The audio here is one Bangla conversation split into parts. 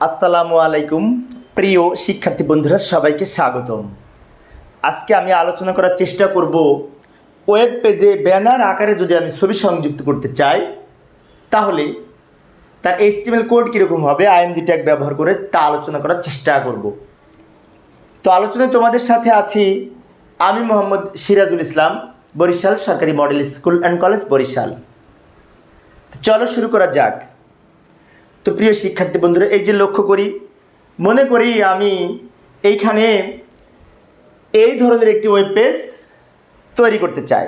আসসালামু আলাইকুম, প্রিয় শিক্ষার্থী বন্ধুরা, সবাইকে স্বাগতম। আজকে আমি আলোচনা করার চেষ্টা করব ওয়েব পেজে ব্যানার আকারে যদি আমি ছবি সংযুক্ত করতে চাই, তাহলে তার এইচটিএমএল কোড কীরকম হবে আইএমজি ট্যাগ ব্যবহার করে তা আলোচনা করার চেষ্টা করব। তো আলোচনায় তোমাদের সাথে আছি আমি মোহাম্মদ সিরাজুল ইসলাম, বরিশাল সরকারি model school and college Barishal. চলো শুরু করা যাক। তো প্রিয় শিক্ষার্থী বন্ধুরা, এই যে লক্ষ্য করি, মনে করি আমি এইখানে এই ধরনের একটি ওয়েব পেজ তৈরি করতে চাই,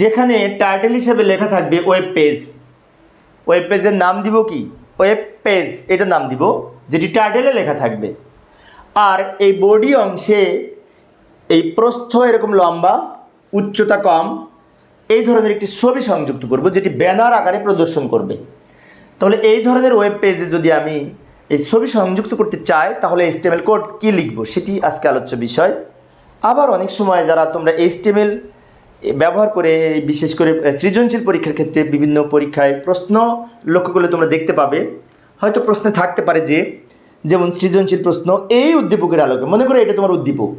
যেখানে টাইটেল হিসেবে লেখা থাকবে ওয়েব পেজ ওয়েব পেজের নাম দিব কি? ওয়েব পেজ এটা নাম দিব, যেটি টাইটেলে লেখা থাকবে। আর এই বডি অংশে এই প্রস্থ এরকম লম্বা, উচ্চতা কম, এই ধরনের একটি ছবি সংযুক্ত করব, যেটি ব্যানার আকারে প্রদর্শন করবে। তাহলে এই ধরনের ওয়েব পেজে যদি আমি এই ছবি সংযুক্ত করতে চাই, তাহলে এইচটিএমএল কোড কী লিখব? সেটি আজকে আলোচ্য বিষয়। আবার অনেক সময় যারা তোমরা এইচটিএমএল ব্যবহার করে, বিশেষ করে সৃজনশীল পরীক্ষার ক্ষেত্রে বিভিন্ন পরীক্ষায় প্রশ্ন লক্ষ্য করলে তোমরা দেখতে পাবে। হয়তো প্রশ্নে থাকতে পারে যে, যেমন সৃজনশীল প্রশ্ন, এই উদ্দীপকের আলোকে, মনে করো এটা তোমার উদ্দীপক।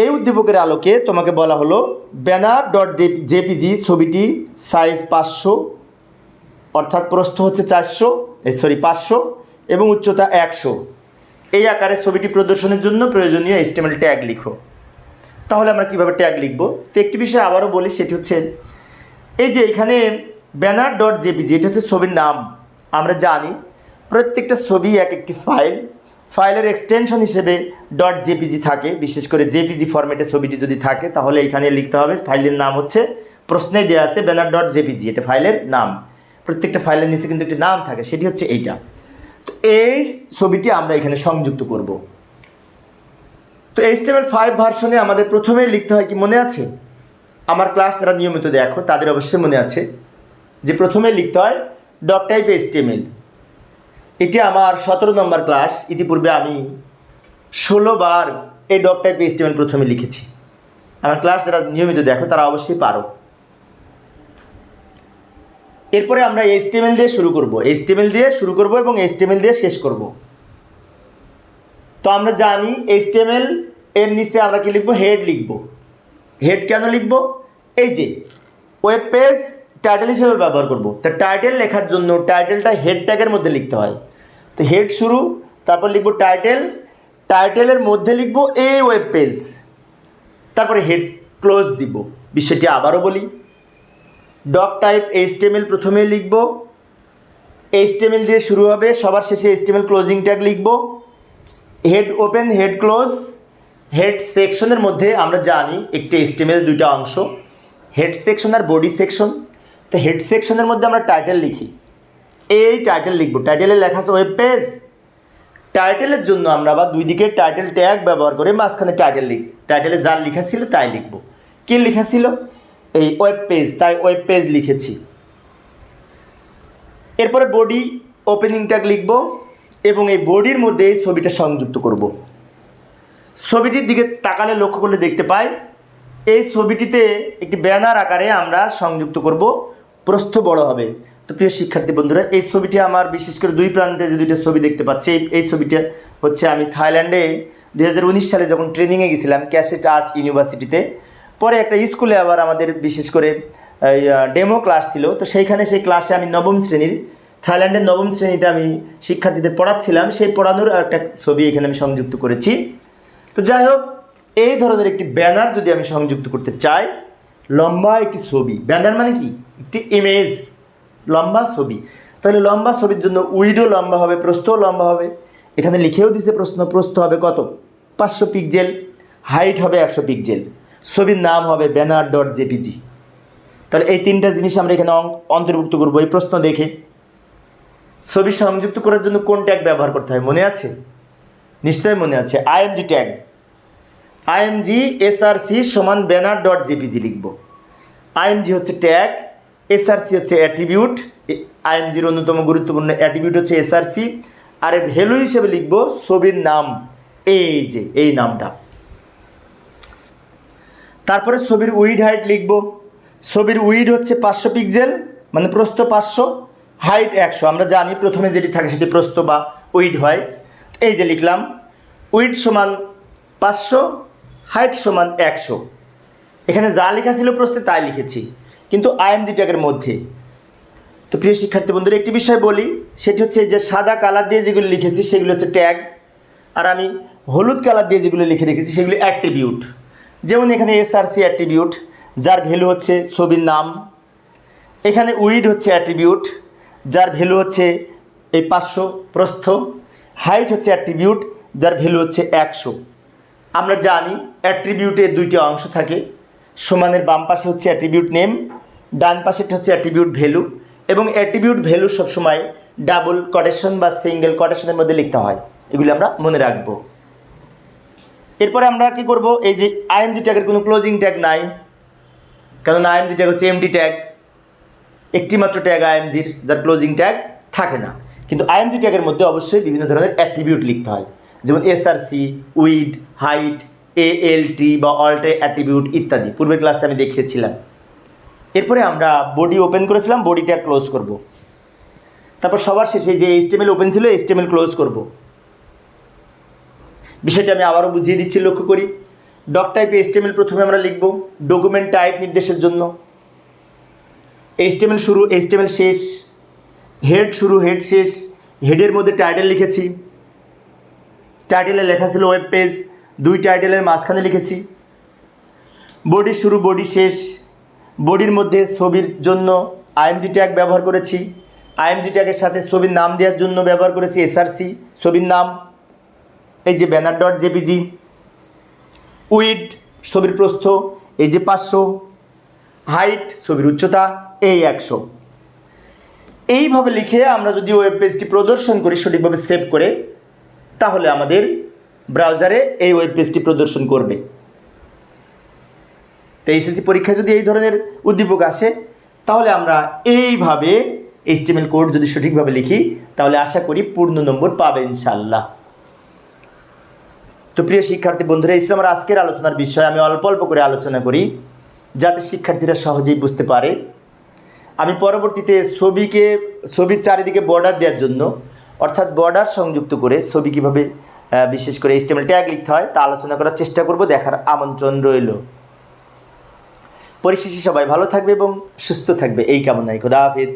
এই উদ্দীপকের আলোকে তোমাকে বলা হলো ব্যানার ডট জেপিজি ছবিটি সাইজ পাঁচশো অর্থাৎ প্রস্থ হচ্ছে চারশো সরি পাঁচশো এবং উচ্চতা একশো। এই আকারে ছবিটি প্রদর্শনের জন্য প্রয়োজনীয় এস্টিমেল ট্যাগ লিখো। তাহলে আমরা কীভাবে ট্যাগ লিখব? তো একটি বিষয় আবারও বলি, সেটি হচ্ছে এই যে এখানে ব্যানার ডট জেপিজি এটা হচ্ছে ছবির নাম। আমরা জানি প্রত্যেকটা ছবি এক একটি ফাইল ফাইলের এক্সটেনশন হিসেবে ডট জেপিজি থাকে। বিশেষ করে জেপিজি ফরম্যাটে ছবিটি যদি থাকে, তাহলে এখানে লিখতে হবে ফাইলের নাম হচ্ছে, প্রশ্নে দেওয়া আছে ব্যানার ডট জেপিজি এটা ফাইলের নাম। প্রত্যেকটা ফাইলের নিচে কিন্তু একটি নাম থাকে, সেটি হচ্ছে এইটা। তো এই ছবিটি আমরা এখানে সংযুক্ত করব। তো এইচটিএমএল ফাইভ ভার্সনে আমাদের প্রথমেই লিখতে হয় কি মনে আছে? আমার ক্লাস যারা নিয়মিত দেখো, তাদের অবশ্যই মনে আছে যে প্রথমে লিখতে হয়. ডক টাইপ এইচটিএমএল এটি আমার সতেরো নম্বর ক্লাস ইতিপূর্বে আমি ষোলো বার এই. ডক টাইপ এইচটিএমএল প্রথমে লিখেছি। আমার ক্লাস যারা নিয়মিত দেখো, তারা অবশ্যই পারো। এরপরে আমরা এইচটিএমএল দিয়ে শুরু করব। এইচটিএমএল দিয়ে শুরু করব এবং এইচটিএমএল দিয়ে শেষ করব। তো আমরা জানি এইচটিএমএল এর নিচে আমরা কি লিখব? হেড লিখব। হেড কেন লিখব? এই যে ওয়েব পেজ টাইটেল হিসেবে ব্যবহার করব। তো টাইটেল লেখার জন্য টাইটেলটা হেড ট্যাগের মধ্যে লিখতে হয়। তো হেড শুরু, তারপর লিখব টাইটেল টাইটেলের মধ্যে লিখব এই ওয়েব পেজ তারপরে হেড ক্লোজ দিব। বিষয়টি আবারও বলি। ডক টাইপ এইচটিএমএল প্রথমে লিখব। এইচটিএমএল দিয়ে শুরু হবে, সবার শেষে এইচটিএমএল ক্লোজিং ট্যাগ লিখব। Head open head close head সেকশনের মধ্যে আমরা জানি একটি এইচটিএমএল দুইটা অংশ। হেড সেকশন আর বডি সেকশন তো হেড সেকশনের মধ্যে আমরা টাইটেল লিখি। এই টাইটেল লিখব। টাইটেলে লেখা আছে ওয়েব পেজ টাইটেলের জন্য আমরা আবার দুই দিকে টাইটেল ট্যাগ ব্যবহার করে মাঝখানে টাইটেল লিখ টাইটেলে যা লেখা ছিল তাই লিখব। কী লেখা ছিল? এই ওয়েব পেজ তাই ওয়েব পেজ লিখেছি। এরপরে বডি ওপেনিং ট্যাগ লিখব এবং এই বডির মধ্যে এই ছবিটা সংযুক্ত করব। ছবিটির দিকে তাকালে লক্ষ্য করলে দেখতে পাই, এই ছবিটিতে একটি ব্যানার আকারে আমরা সংযুক্ত করব, প্রস্থ বড় হবে। তো প্রিয় শিক্ষার্থী বন্ধুরা, এই ছবিটি আমার বিশেষ করে দুই প্রান্তে যে দুইটা ছবি দেখতে পাচ্ছি, এই- এই ছবিটা হচ্ছে আমি থাইল্যান্ডে দুই হাজার উনিশ সালে যখন ট্রেনিংয়ে গেছিলাম, ক্যাসেট আর্ট ইউনিভার্সিটিতে পরে একটা স্কুলে আবার আমাদের বিশেষ করে ডেমো ক্লাস ছিল। তো সেইখানে সেই ক্লাসে আমি নবম শ্রেণির, থাইল্যান্ডের নবম শ্রেণীতে আমি শিক্ষার্থীদের পড়াচ্ছিলাম। সেই পড়ানোর একটা ছবি এখানে আমি সংযুক্ত করেছি। তো যাই হোক, এই ধরনের একটি ব্যানার যদি আমি সংযুক্ত করতে চাই, লম্বা একটি ছবি। ব্যানার মানে কি? একটি ইমেজ লম্বা ছবি। তাহলে লম্বা ছবির জন্য উইডও লম্বা হবে প্রস্থও লম্বা হবে। এখানে লিখেও দিছে প্রশ্ন, প্রস্থ হবে কত? পাঁচশো পিকজেল হাইট হবে একশো পিকজেল ছবির নাম হবে ব্যানার ডট জেপিজি তাহলে এই তিনটা জিনিস আমরা এখানে অন্তর্ভুক্ত করব, এই প্রশ্ন দেখে। ছবি সংযুক্ত করার জন্য কোন ট্যাগ ব্যবহার করতে হয়? মনে আছে? নিশ্চয়ই মনে আছে। আইএমজি ট্যাগ আইএমজি এসআরসি সমান ব্যানার ডট জেপিজি লিখব। আইএমজি হচ্ছে ট্যাগ এসআরসি হচ্ছে অ্যাট্রিবিউট আইএমজির অন্যতম গুরুত্বপূর্ণ অ্যাট্রিবিউট হচ্ছে এসআরসি আর ভ্যালু হিসেবে লিখব ছবির নাম, এই যে, এই নামটা। তারপরে ছবির উইড হাইট লিখব। ছবির উইড হচ্ছে পাঁচশো পিক্সেল মানে প্রস্থ পাঁচশো, হাইট একশো। আমরা জানি প্রথমে যেটি থাকে সেটি প্রস্থ বা উইড হয়। এই যে লিখলাম, উইড সমান পাঁচশো, হাইট সমান একশো। এখানে যা লেখা ছিল প্রশ্নে তাই লিখেছি, কিন্তু আইএমজি ট্যাগের মধ্যে। তো প্রিয় শিক্ষার্থী বন্ধুরা, একটি বিষয় বলি, সেটি হচ্ছে যে সাদা কালার দিয়ে যেগুলো লিখেছি সেগুলো হচ্ছে ট্যাগ, আর আমি হলুদ কালার দিয়ে যেগুলো লিখে রেখেছি সেগুলো অ্যাট্রিবিউট। যেমন এখানে এসআরসি অ্যাট্রিবিউট, যার ভ্যালু হচ্ছে ছবির নাম। এখানে উইড হচ্ছে অ্যাট্রিবিউট, যার ভ্যালু হচ্ছে এই পাঁচশো প্রস্থ। হাইট হচ্ছে অ্যাট্রিবিউট, যার ভ্যালু হচ্ছে একশো। আমরা জানি অ্যাট্রিবিউটের দুইটি অংশ থাকে। সমানের বাম পাশে হচ্ছে অ্যাট্রিবিউট নেম, ডান পাশেটা হচ্ছে অ্যাট্রিবিউট ভ্যালু। এবং অ্যাট্রিবিউট ভ্যালু সবসময় ডাবল কটেশন বা সিঙ্গেল কটেশনের মধ্যে লিখতে হয়। এগুলি আমরা মনে রাখব। এরপরে আমরা কি করব? এই যে আইএমজি ট্যাগের কোনো ক্লোজিং ট্যাগ নাই। কারণ আইএমজি ট্যাগ হচ্ছে এমডি ট্যাগ একটি মাত্র ট্যাগ আইএমজির যার ক্লোজিং ট্যাগ থাকে না। কিন্তু আইএমজি ট্যাগের মধ্যে অবশ্যই বিভিন্ন ধরনের অ্যাট্রিবিউট লিখতে হয়। যেমন এসআরসি উইড, হাইট এএলটি বা অল্টে অ্যাট্রিবিউট ইত্যাদি। পূর্বের ক্লাসে আমি দেখিয়েছিলাম। এরপরে আমরা বডি ওপেন করেছিলাম বডি ট্যাগ ক্লোজ করব। তারপর সবার শেষে যে এইচটিএমএল ওপেন ছিল এইচটিএমএল ক্লোজ করব। বিষয়টি আমি আবারও বুঝিয়ে দিচ্ছি, লক্ষ্য করি। ডক টাইপ এইচটিএমএল প্রথমে আমরা লিখব ডকুমেন্ট টাইপ নির্দেশের জন্য। এইচটিএমএল শুরু এইচটিএমএল শেষ। হেড শুরু হেড শেষ। হেডের মধ্যে টাইটেল লিখেছি। টাইটেলে লেখা ছিল ওয়েব পেজ দুই টাইটেলের মাঝখানে লিখেছি। বডি শুরু বডি শেষ। বডির মধ্যে ছবির জন্য আইএমজি ট্যাগ ব্যবহার করেছি। আইএমজি ট্যাগের সাথে ছবির নাম দেওয়ার জন্য ব্যবহার করেছি এসআরসি ছবির নাম এই যে ব্যানার ডট জেপিজি, উইড ছবির প্রস্থ, এই যে পাঁচশো, হাইট ছবির উচ্চতা, এই একশো। এইভাবে লিখে আমরা যদি ওয়েব পেজটি প্রদর্শন করি সঠিকভাবে সেভ করে, তাহলে আমাদের ব্রাউজারে এই ওয়েব পেজটি প্রদর্শন করবে। তো এইচএসসি পরীক্ষায় যদি এই ধরনের উদ্দীপক আসে, তাহলে আমরা এইভাবে এইচটিএমএল কোড যদি সঠিকভাবে লিখি, তাহলে আশা করি পূর্ণ নম্বর পাবে ইনশাল্লাহ তো প্রিয় শিক্ষার্থী বন্ধুরা ছিল আমার আজকের আলোচনার বিষয়। আমি অল্প অল্প করে আলোচনা করি, যাতে শিক্ষার্থীরা সহজেই বুঝতে পারে। আমি পরবর্তীতে ছবিকে, ছবির চারিদিকে বর্ডার দেওয়ার জন্য, অর্থাৎ বর্ডার সংযুক্ত করে ছবি কীভাবে বিশেষ করে এইচটিএমএল ট্যাগ লিখতে হয়, তা আলোচনা করার চেষ্টা করব, দেখার আমন্ত্রণ রইল। পরিশেষে সবাই ভালো থাকবে এবং সুস্থ থাকবে। এই কামনায় খোদা হাফেজ।